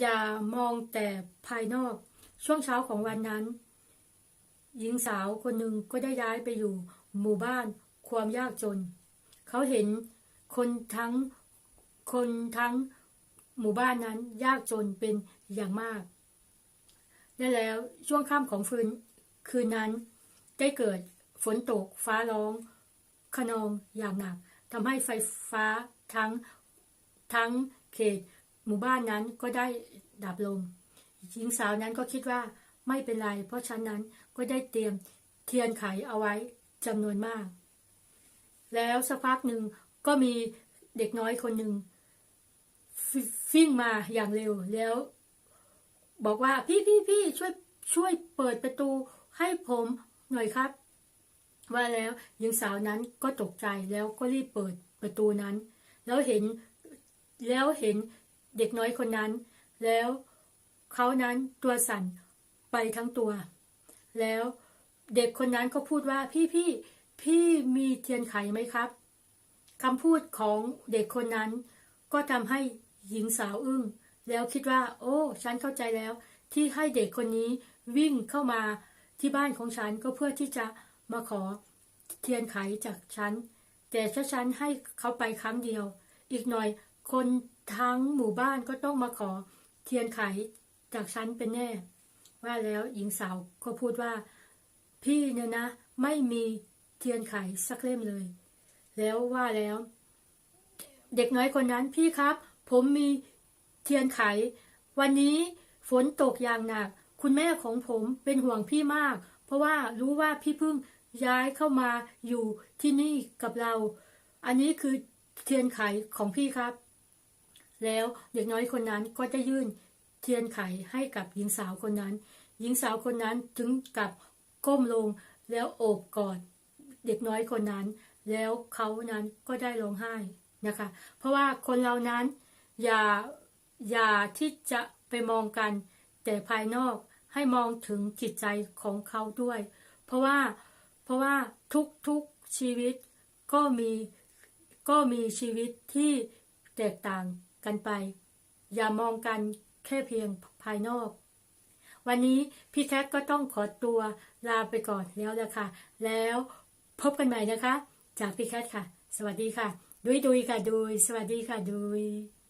อย่ามองแต่ภายนอก ช่วงเช้าของวันนั้น หญิงสาวคนหนึ่งก็ได้ย้ายไปอยู่ หมู่บ้านความยากจน เขาเห็นคนทั้งคนทั้งหมู่บ้านนั้นยากจนเป็นอย่างมาก และแล้วช่วงค่ำของฟืนคืนนั้น ได้เกิดฝนตกฟ้าร้องขนองอย่างหนักทำให้ไฟฟ้าทั้งทั้งเขต หมู่บ้านนั้นก็ได้ดับลงหญิงสาวนั้นก็คิดว่าไม่เป็นไร เพราะฉันนั้นก็ได้เตรียมเทียนไขเอาไว้จำนวนมาก แล้วสักพักหนึ่งก็มีเด็กน้อยคนหนึ่งฟิฟิ่งมาอย่างเร็วแล้ว บอกว่าพี่พี่พี่ช่วยช่วยเปิดประตูให้ผมหน่อยครับ ว่าแล้วหญิงสาวนั้นก็ตกใจแล้วก็รีบเปิดประตูนั้น แล้วเห็นแล้วเห็น เด็กน้อยคนนั้น แล้วเขานั้นตัวสั่นไปทั้งตัว แล้วเด็กคนนั้นก็พูดว่าพี่พี่พี่มีเทียนไขไหมครับคำพูดของเด็กคนนั้น ก็ทำให้หญิงสาวอึ้งแล้วคิดว่า โอ้ ฉันเข้าใจแล้ว ที่ให้เด็กคนนี้วิ่งเข้ามาที่บ้านของฉันก็เพื่อที่จะมาขอเทียนไขจากฉัน แต่ถ้าฉันให้เขาไปครั้งเดียว อีกหน่อย คนทั้งหมู่บ้านก็ต้องมาขอเทียนไขจากฉันเป็นแน่ ว่าแล้วหญิงสาวก็พูดว่า พี่เนี่ยนะ ไม่มีเทียนไขสักเล่มเลย แล้วว่าแล้ว เด็กน้อยคนนั้นพี่ครับ ผมมีเทียนไข วันนี้ฝนตกอย่างหนัก คุณแม่ของผมเป็นห่วงพี่มาก เพราะว่ารู้ว่าพี่เพิ่งย้ายเข้ามาอยู่ที่นี่กับเรา อันนี้คือเทียนไขของพี่ครับ แล้วเด็กน้อยคนนั้นก็จะยื่นเทียนไขให้กับหญิงสาวคนนั้น หญิงสาวคนนั้นถึงกับก้มลงแล้วโอบกอดเด็กน้อยคนนั้น แล้วเขานั้นก็ได้ร้องไห้นะคะ เพราะว่าคนเรานั้นอย่าอย่าที่จะไปมองกัน แต่ภายนอกให้มองถึงจิตใจของเขาด้วย เพราะว่าเพราะว่าทุกๆชีวิตก็มีก็มีชีวิตที่แตกต่าง กันไป อย่ามองกันแค่เพียงภายนอก วันนี้พี่แท็กก็ต้องขอตัวลาไปก่อนแล้วนะคะแล้วพบกันใหม่นะคะ จากพี่แคทค่ะ สวัสดีค่ะดุยดุยค่ะดุยสวัสดีค่ะดุย